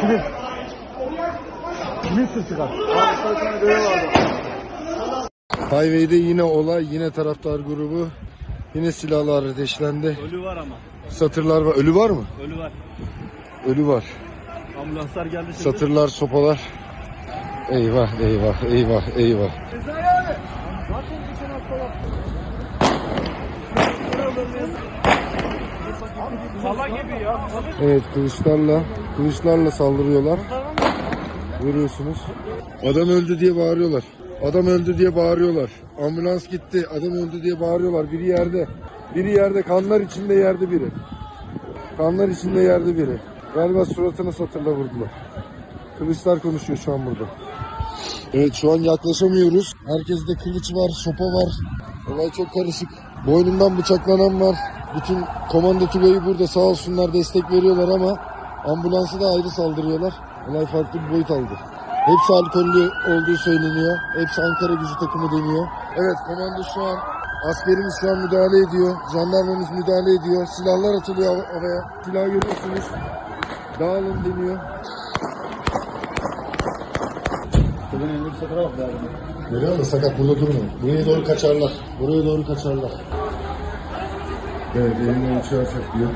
Kimin? Kimin sırtı kalk? Highway'de yine olay, yine taraftar grubu, yine silahlar ateşlendi. Ölü var ama. Satırlar var. Ölü var mı? Ölü var. Ölü var. Ambulanslar geldi şimdi. Satırlar, sopalar. Eyvah, eyvah, eyvah, eyvah. Sala gibi ya. Evet, kılıçlarla, kılıçlarla saldırıyorlar. Görüyorsunuz. Adam öldü diye bağırıyorlar. Adam öldü diye bağırıyorlar. Ambulans gitti, adam öldü diye bağırıyorlar. Biri yerde. Biri yerde, kanlar içinde yerde biri. Kanlar içinde yerde biri. Galiba suratını satırla vurdular. Kılıçlar konuşuyor şu an burada. Evet şu an yaklaşamıyoruz. Herkeste kılıç var, sopa var. Olay çok karışık. Boynundan bıçaklanan var. Bütün komando tugayı burada sağ olsunlar destek veriyorlar ama ambulansı da ayrı saldırıyorlar. Olay farklı bir boyut aldı. Hepsi alkollü olduğu söyleniyor. Hepsi Ankara gücü takımı deniyor. Evet komando şu an askerimiz şu an müdahale ediyor. Jandarmamız müdahale ediyor. Silahlar atılıyor hava- havaya. Silah görüyorsunuz. Dağılın deniyor. Görüyor musun? Sakat burada durmuyor. Buraya doğru kaçarlar. Buraya doğru kaçarlar. Evet, elinden uçarsak diyor.